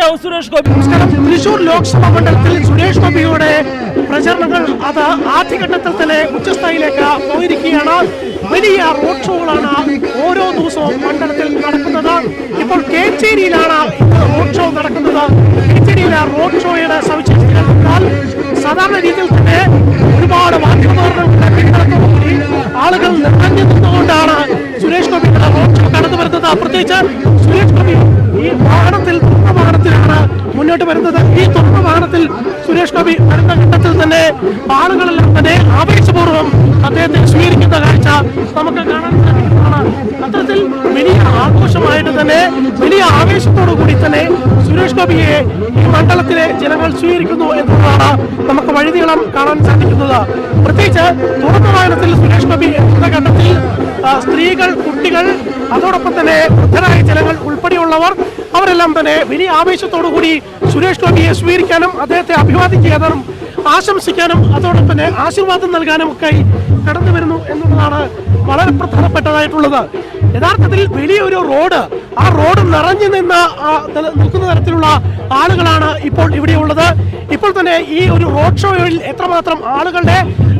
കേന്ദ്രമന്ത്രിയാവും സുരേഷ് ഗോപി. നമസ്കാരം. തൃശൂർ ലോക്സഭാ മണ്ഡലത്തിൽ സുരേഷ് ഗോപിയുടെ പ്രചരണങ്ങൾ അത് ആദ്യഘട്ടത്തിൽ തന്നെ ഉച്ചസ്ഥായിലേക്ക് പോയിരിക്കുകയാണ്. വലിയ റോഡ് ഷോകളാണ് ഓരോ ദിവസവും മണ്ഡലത്തിൽ നടക്കുന്നത്. ഇപ്പോൾ കേച്ചേരിയിലാണ് റോഡ് ഷോ നടക്കുന്നത്. കേച്ചേരിയിലെ റോഡ് ഷോയുടെ സവിശേഷതകൾ സാധാരണ രീതിയിൽ തന്നെ ഒരുപാട് മാധ്യമപ്രവർത്തകരുടെ ആളുകൾ നിറഞ്ഞു നിന്നുകൊണ്ടാണ് സുരേഷ് ഗോപിയുടെ റോഡ് ഷോ കടന്നു വരുന്നത് പ്രത്യേകിച്ച് വരുന്നത് ഈ തുറന്ന വാഹനത്തിൽ സുരേഷ് ഗോപി വരുന്ന ഘട്ടത്തിൽ തന്നെ ആളുകളെല്ലാം തന്നെ ആവേശപൂർവം അദ്ദേഹത്തെ സ്വീകരിക്കുന്ന കാഴ്ച നമുക്ക് കാണാൻ സാധിക്കുന്നതാണ്. അത്തരത്തിൽ വലിയ ആഘോഷമായിട്ട് തന്നെ വലിയ ആവേശത്തോടു കൂടി തന്നെ സുരേഷ് ഗോപിയെ ഈ മണ്ഡലത്തിലെ ജനങ്ങൾ സ്വീകരിക്കുന്നു എന്നുള്ളതാണ് നമുക്ക് വഴിനീളം കാണാൻ സാധിക്കുന്നത്. പ്രത്യേകിച്ച് തുറന്ന വാഹനത്തിൽ സുരേഷ് ഗോപി എത്തുന്ന ഘട്ടത്തിൽ സ്ത്രീകൾ കുട്ടികൾ അതോടൊപ്പം തന്നെ വൃദ്ധരായ ജനങ്ങൾ ഉൾപ്പെടെയുള്ളവർ അവരെല്ലാം തന്നെ വലിയ ആവേശത്തോടു കൂടി സുരേഷ് ഗോപിയെ സ്വീകരിക്കാനും അദ്ദേഹത്തെ അഭിവാദ്യം ചെയ്യാനും ആശംസിക്കാനും അതോടൊപ്പം തന്നെ ആശീർവാദം നൽകാനും ഒക്കെ കടന്നു വരുന്നു എന്നുള്ളതാണ് വളരെ പ്രധാനപ്പെട്ടതായിട്ടുള്ളത്. യഥാർത്ഥത്തിൽ വലിയൊരു റോഡ്. ആ റോഡ് നിറഞ്ഞു നിന്ന് നിൽക്കുന്ന തരത്തിലുള്ള ആളുകളാണ് ഇപ്പോൾ ഇവിടെ ഉള്ളത്. ഇപ്പോൾ തന്നെ ഈ ഒരു റോഡ് ഷോയിൽ എത്രമാത്രം ആളുകളുടെ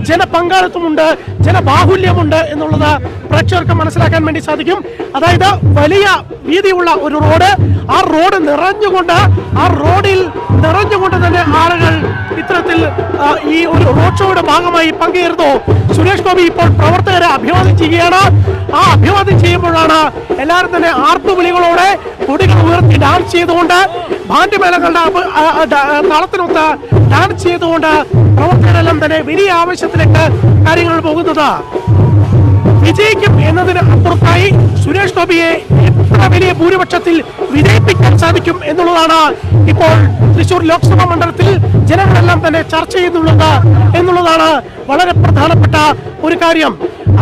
ജനപങ്കാളിത്തമുണ്ട് ജനബാഹുല്യമുണ്ട് എന്നുള്ളത് പ്രേക്ഷകർക്ക് മനസ്സിലാക്കാൻ വേണ്ടി സാധിക്കും. അതായത് വലിയ വീതിയുള്ള ഒരു റോഡ്. ആ റോഡ് നിറഞ്ഞുകൊണ്ട് ആ റോഡിൽ നിറഞ്ഞുകൊണ്ട് ഷോയുടെ ഭാഗമായി പങ്കുചേർന്നു സുരേഷ് ഗോപി ഇപ്പോൾ പ്രവർത്തകരെ അഭിവാദ്യം ചെയ്യുകയാണ് ആ അഭിവാദ്യം ചെയ്യുമ്പോഴാണ് എല്ലാവരും തന്നെ ആർത്തുവിളികളോടെ കൊടികൾ ഉയർത്തി ഡാൻസ് ചെയ്തുകൊണ്ട് ഡ- താളത്തിനൊത്ത് ഡാൻസ് ചെയ്തുകൊണ്ട് പ്രവർത്തകരെല്ലാം തന്നെ വലിയ ആവശ്യത്തിലേക്ക് കാര്യങ്ങൾ പോകുന്നത്. വിജയിക്കും എന്നതിന് അപ്പുറത്തായി സുരേഷ് ഗോപിയെ എത്ര വലിയ ഭൂരിപക്ഷത്തിൽ വിജയിപ്പിക്കാൻ സാധിക്കും എന്നുള്ളതാണ് ഇപ്പോൾ തൃശൂർ ലോക്സഭാ മണ്ഡലത്തിൽ ജനങ്ങളെല്ലാം തന്നെ ചർച്ച ചെയ്യുന്നുള്ളത് എന്നുള്ളതാണ് വളരെ പ്രധാനപ്പെട്ട ഒരു കാര്യം.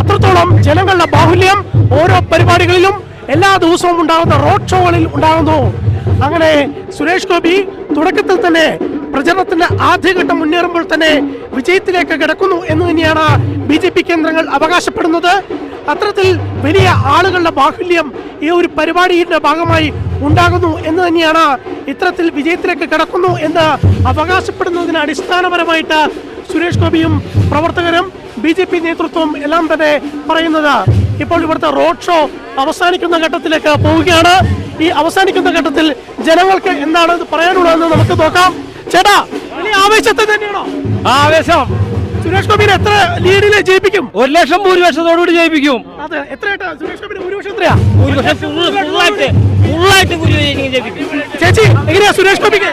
അത്രത്തോളം ജനങ്ങളുടെ ബാഹുല്യം ഓരോ പരിപാടികളിലും എല്ലാ ദിവസവും ഉണ്ടാകുന്ന റോഡ് ഷോകളിൽ ഉണ്ടാകുന്നു. അങ്ങനെ സുരേഷ് ഗോപി തുടക്കത്തിൽ തന്നെ പ്രചരണത്തിന്റെ ആദ്യഘട്ടം മുന്നേറുമ്പോൾ തന്നെ വിജയത്തിലേക്ക് കിടക്കുന്നു എന്ന് തന്നെയാണ് ബി ജെ പി കേന്ദ്രങ്ങൾ അവകാശപ്പെടുന്നത്. അത്തരത്തിൽ വലിയ ആളുകളുടെ ബാഹുല്യം ഈ ഒരു പരിപാടിയുടെ ഭാഗമായി ഉണ്ടാകുന്നു എന്ന് തന്നെയാണ് ഇത്തരത്തിൽ വിജയത്തിലേക്ക് കിടക്കുന്നു എന്ന് അവകാശപ്പെടുന്നതിന് അടിസ്ഥാനപരമായിട്ട് സുരേഷ് ഗോപിയും പ്രവർത്തകരും ബി ജെ പി നേതൃത്വവും എല്ലാം തന്നെ പറയുന്നത്. ഇപ്പോൾ ഇവിടുത്തെ റോഡ് ഷോ അവസാനിക്കുന്ന ഘട്ടത്തിലേക്ക് പോവുകയാണ്. ഈ അവസാനിക്കുന്ന ഘട്ടത്തിൽ ജനങ്ങൾക്ക് എന്താണ് പറയാനുള്ളതെന്ന് നമുക്ക് നോക്കാം. ചേട്ടാ ആവേശത്തെ തന്നെയാണോ? ആവേശം. സുരേഷ് ഗോപിനെ എത്ര ലീഡിൽ ജയിപ്പിക്കും? ഒരു ലക്ഷം ഭൂരിപക്ഷത്തോടുകൂടി ജയിപ്പിക്കും. അതെ എത്രയായിട്ടാ? സുരേഷ് ഗോപിന്റെ ഭൂരിപക്ഷം എത്രയാ? ചേച്ചി എങ്ങനെയാ സുരേഷ് ഗോപിക്ക്?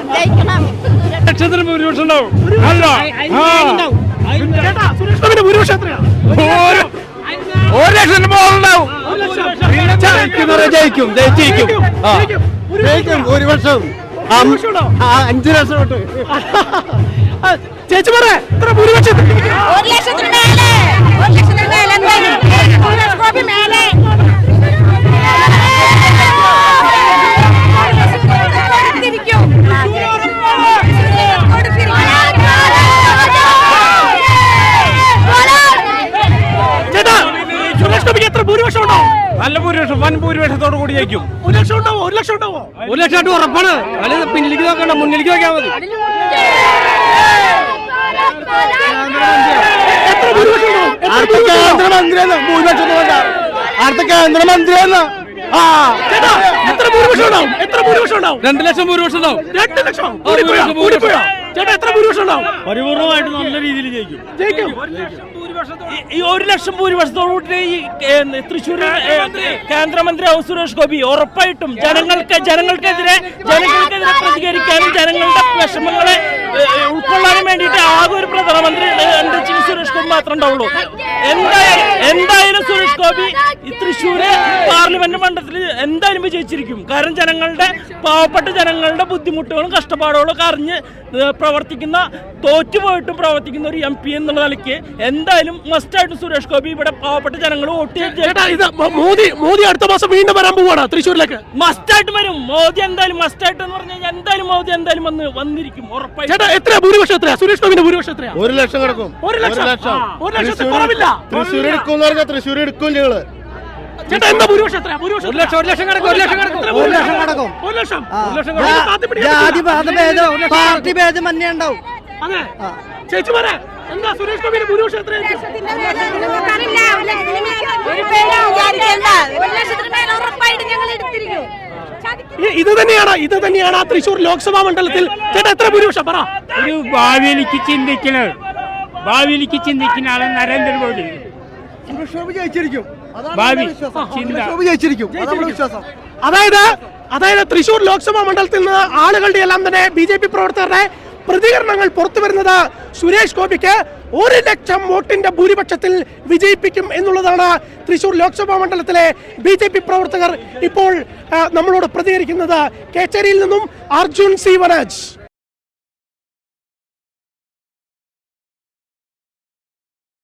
ലക്ഷത്തിന് ഭൂരിപക്ഷം ഉണ്ടാവും. അല്ല. ചേട്ടാ സുരേഷ് ഗോപിന്റെ ഭൂരിപക്ഷം എത്രയാ? ഒരു ലക്ഷത്തിന് ഒരു. ജയിക്കുന്നവരെ ജയിക്കും. ജയിച്ചിരിക്കും ജയിക്കും. ഭൂരിപക്ഷം. എത്രയാ? അഞ്ചു ലക്ഷം തൊട്ട് ചേച്ചി പറ എത്ര ഭൂരിപക്ഷം. ഒരു ലക്ഷത്തിന് മേലെ ഒരു ലക്ഷത്തിന് മേലെ എന്തായാലും. വൻ ഭൂരിപക്ഷത്തോടു കൂടി ജയിക്കും ഒരു ലക്ഷം ഉണ്ടാവോ? ഒരു ലക്ഷം ഉണ്ടാവോ ഒരു ലക്ഷം ഉറപ്പാണ്. അല്ലെങ്കിൽ പിന്നിലേക്ക് നോക്കണ്ട മുന്നിലേക്ക് നോക്കിയാൽ മതി. ഭൂരിപക്ഷം ആ. ചേട്ടാ എത്ര ഭൂരിപക്ഷം ഉണ്ടാവും? എത്ര ഭൂരിപക്ഷം ഉണ്ടാവും? രണ്ട് ലക്ഷം ഭൂരിപക്ഷം ഉണ്ടാവും. രണ്ട് ലക്ഷം. കൂടിപ്പോയോ? ചേട്ടാ എത്ര ഭൂരിപക്ഷം ഉണ്ടാവും? പരിപൂർണമായിട്ട് നല്ല രീതിയിൽ ജയിക്കും. ജയിക്കും. ഈ- ഒരു ലക്ഷം ഭൂരിപക്ഷത്തോടുകൂടി ഈ തൃശ്ശൂർ കേന്ദ്രമന്ത്രി കേന്ദ്രമന്ത്രിയാവും സുരേഷ് ഗോപി ഉറപ്പായിട്ടും ജനങ്ങൾക്ക് ജനങ്ങൾക്കെതിരെ ജനങ്ങൾക്കെതിരെ പ്രതികരിക്കാനും ജനങ്ങളുടെ വിഷമങ്ങളെ ഏ, ഉൾക്കൊള്ളാനും വേണ്ടിയിട്ട് ആകെ ഒരു പ്രധാനമന്ത്രി എന്റെ എന്താ സുരേഷ് ഗോപി മാത്രമേ ഉണ്ടാവുള്ളൂ. എന്തായാലും എന്തായാലും സുരേഷ് ഗോപി തൃശ്ശൂര് പാർലമെന്റ് മണ്ഡലത്തിൽ എന്തായാലും വിജയിച്ചിരിക്കും. കാരണം ജനങ്ങളുടെ പാവപ്പെട്ട ജനങ്ങളുടെ ബുദ്ധിമുട്ടുകളും കഷ്ടപ്പാടുകളും ഒക്കെ അറിഞ്ഞ് പ്രവർത്തിക്കുന്ന തോറ്റുപോയിട്ടും പ്രവർത്തിക്കുന്ന ഒരു എം പി എന്നുള്ള നിലയ്ക്ക് എന്തായാലും മസ്റ്റായിട്ടും സുരേഷ് ഗോപി ഇവിടെ പാവപ്പെട്ട ജനങ്ങൾ വോട്ട് മോദി മോദി അടുത്ത മാസം വീണ്ടും വരാൻ പോവാണ് തൃശ്ശൂരിലേക്ക്. മസ്റ്റായിട്ട് വരും. മോദി എന്തായാലും മസ്റ്റായിട്ട് എന്ന് പറഞ്ഞു കഴിഞ്ഞാൽ എന്തായാലും മോദി എന്തായാലും വന്ന് വന്നിരിക്കും ഉറപ്പായിട്ടും. എത്ര ഭൂരിപക്ഷം എത്രയാ? സുരേഷ് ഗോപിന്റെ ഭൂരിപക്ഷം എത്രയാ? ഒരു ലക്ഷം കിടക്കും. ഒരു ലക്ഷം. ഒരു ലക്ഷത്തിൽ കുറവില്ല. തൃശ്ശൂർ എടുക്കും പറഞ്ഞാൽ തൃശ്ശൂർ എടുക്കും ഞങ്ങൾ. ചേട്ടാ എന്താ ഭൂരിപക്ഷം എത്രയാ? ഭൂരിപക്ഷം ഒരു ലക്ഷം ഒരു ലക്ഷം കിടക്കും ഒരു ലക്ഷം കിടക്കും. ഒരു ലക്ഷം കിടക്കും. ഒരു ലക്ഷം. പാർട്ടി ഭേദം തന്നെ ഉണ്ടാവും. അതെ. ചേച്ചിമാരെ എന്താ സുരേഷ് ഗോപിയുടെ ഭൂരിപക്ഷം എത്രയായിരിക്കും ഇത് തന്നെയാണ് ഇത് തന്നെയാണ് ആ തൃശൂർ ലോക്സഭാ മണ്ഡലത്തിൽ. ചേട്ടാ എത്ര ഭൂരിപക്ഷം? പറ. ഒരു ഭാവിയിലേക്ക് ചിന്തിക്കണ ഭാവിയിലേക്ക് ചിന്തിക്കുന്ന ആളെ നരേന്ദ്രമോദി. ജയിച്ചിരിക്കും. ഭാവി വിശ്വാസം. അതായത് അതായത് തൃശൂർ ലോക്സഭാ മണ്ഡലത്തിൽ നിന്ന് ആളുകളുടെ എല്ലാം തന്നെ ബി ജെ പി പ്രവർത്തകരുടെ പ്രതികരണങ്ങൾ പുറത്തു വരുന്നത് സുരേഷ് ഗോപിക്ക് ഒരു ലക്ഷം വോട്ടിന്റെ ഭൂരിപക്ഷത്തിൽ വിജയിപ്പിക്കും എന്നുള്ളതാണ് തൃശൂർ ലോക്സഭാ മണ്ഡലത്തിലെ ബി ജെ പി പ്രവർത്തകർ ഇപ്പോൾ നമ്മളോട് പ്രതികരിക്കുന്നത്. കേച്ചേരിയിൽ നിന്നും അർജുൻ സി വനജ്.